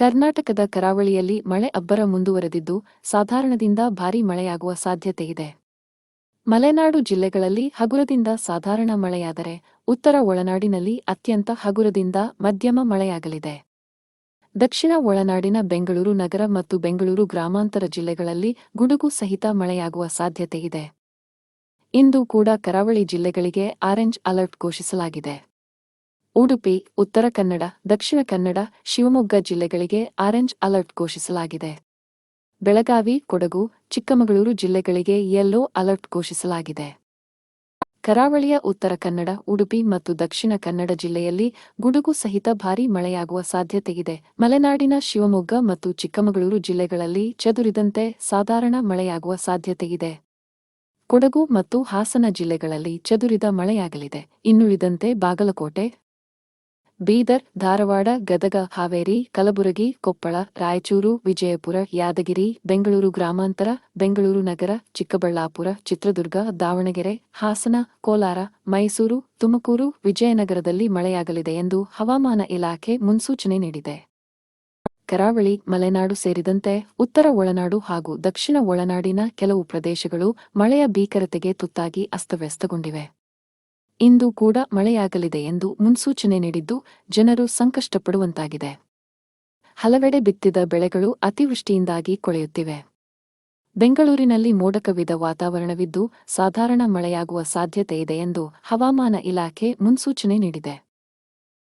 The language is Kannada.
ಕರ್ನಾಟಕದ ಕರಾವಳಿಯಲ್ಲಿ ಮಳೆ ಅಬ್ಬರ ಮುಂದುವರೆದಿದ್ದು, ಸಾಧಾರಣದಿಂದ ಭಾರೀ ಮಳೆಯಾಗುವ ಸಾಧ್ಯತೆಯಿದೆ ಮಲೆನಾಡು ಜಿಲ್ಲೆಗಳಲ್ಲಿ ಹಗುರದಿಂದ ಸಾಧಾರಣ ಮಳೆಯಾದರೆ, ಉತ್ತರ ಒಳನಾಡಿನಲ್ಲಿ ಅತ್ಯಂತ ಹಗುರದಿಂದ ಮಧ್ಯಮ ಮಳೆಯಾಗಲಿದೆ. ದಕ್ಷಿಣ ಒಳನಾಡಿನ ಬೆಂಗಳೂರು ನಗರ ಮತ್ತು ಬೆಂಗಳೂರು ಗ್ರಾಮಾಂತರ ಜಿಲ್ಲೆಗಳಲ್ಲಿ ಗುಡುಗು ಸಹಿತ ಮಳೆಯಾಗುವ ಸಾಧ್ಯತೆಯಿದೆ ಇಂದು ಕೂಡ ಕರಾವಳಿ ಜಿಲ್ಲೆಗಳಿಗೆ ಆರೆಂಜ್ ಅಲರ್ಟ್ ಘೋಷಿಸಲಾಗಿದೆ. ಉಡುಪಿ, ಉತ್ತರ ಕನ್ನಡ, ದಕ್ಷಿಣ ಕನ್ನಡ, ಶಿವಮೊಗ್ಗ ಜಿಲ್ಲೆಗಳಿಗೆ ಆರೆಂಜ್ ಅಲರ್ಟ್ ಘೋಷಿಸಲಾಗಿದೆ. ಬೆಳಗಾವಿ, ಕೊಡಗು, ಚಿಕ್ಕಮಗಳೂರು ಜಿಲ್ಲೆಗಳಿಗೆ ಯೆಲ್ಲೋ ಅಲರ್ಟ್ ಘೋಷಿಸಲಾಗಿದೆ. ಕರಾವಳಿಯ ಉತ್ತರ ಕನ್ನಡ, ಉಡುಪಿ ಮತ್ತು ದಕ್ಷಿಣ ಕನ್ನಡ ಜಿಲ್ಲೆಯಲ್ಲಿ ಗುಡುಗು ಸಹಿತ ಭಾರೀ ಮಳೆಯಾಗುವ ಸಾಧ್ಯತೆಯಿದೆ ಮಲೆನಾಡಿನ ಶಿವಮೊಗ್ಗ ಮತ್ತು ಚಿಕ್ಕಮಗಳೂರು ಜಿಲ್ಲೆಗಳಲ್ಲಿ ಚದುರಿದಂತೆ ಸಾಧಾರಣ ಮಳೆಯಾಗುವ ಸಾಧ್ಯತೆಯಿದೆ ಕೊಡಗು ಮತ್ತು ಹಾಸನ ಜಿಲ್ಲೆಗಳಲ್ಲಿ ಚದುರಿದ ಮಳೆಯಾಗಲಿದೆ. ಇನ್ನುಳಿದಂತೆ ಬಾಗಲಕೋಟೆ ಬೀದರ್, ಧಾರವಾಡ, ಗದಗ, ಹಾವೇರಿ, ಕಲಬುರಗಿ, ಕೊಪ್ಪಳ, ರಾಯಚೂರು, ವಿಜಯಪುರ, ಯಾದಗಿರಿ, ಬೆಂಗಳೂರು ಗ್ರಾಮಾಂತರ, ಬೆಂಗಳೂರು ನಗರ, ಚಿಕ್ಕಬಳ್ಳಾಪುರ, ಚಿತ್ರದುರ್ಗ, ದಾವಣಗೆರೆ, ಹಾಸನ, ಕೋಲಾರ, ಮೈಸೂರು, ತುಮಕೂರು, ವಿಜಯನಗರದಲ್ಲಿ ಮಳೆಯಾಗಲಿದೆ ಎಂದು ಹವಾಮಾನ ಇಲಾಖೆ ಮುನ್ಸೂಚನೆ ನೀಡಿದೆ. ಕರಾವಳಿ, ಮಲೆನಾಡು ಸೇರಿದಂತೆ ಉತ್ತರ ಒಳನಾಡು ಹಾಗೂ ದಕ್ಷಿಣ ಒಳನಾಡಿನ ಕೆಲವು ಪ್ರದೇಶಗಳು ಮಳೆಯ ಭೀಕರತೆಗೆ ತುತ್ತಾಗಿ ಅಸ್ತವ್ಯಸ್ತಗೊಂಡಿವೆ. ಇಂದು ಕೂಡ ಮಳೆಯಾಗಲಿದೆ ಎಂದು ಮುನ್ಸೂಚನೆ ನೀಡಿದ್ದು ಜನರು ಸಂಕಷ್ಟಪಡುವಂತಾಗಿದೆ. ಹಲವೆಡೆ ಬಿತ್ತಿದ ಬೆಳೆಗಳು ಅತಿವೃಷ್ಟಿಯಿಂದಾಗಿ ಕೊಳೆಯುತ್ತಿವೆ. ಬೆಂಗಳೂರಿನಲ್ಲಿ ಮೋಡಕವಿದ ವಾತಾವರಣವಿದ್ದು ಸಾಧಾರಣ ಮಳೆಯಾಗುವ ಸಾಧ್ಯತೆಯಿದೆ ಎಂದು ಹವಾಮಾನ ಇಲಾಖೆ ಮುನ್ಸೂಚನೆ ನೀಡಿದೆ.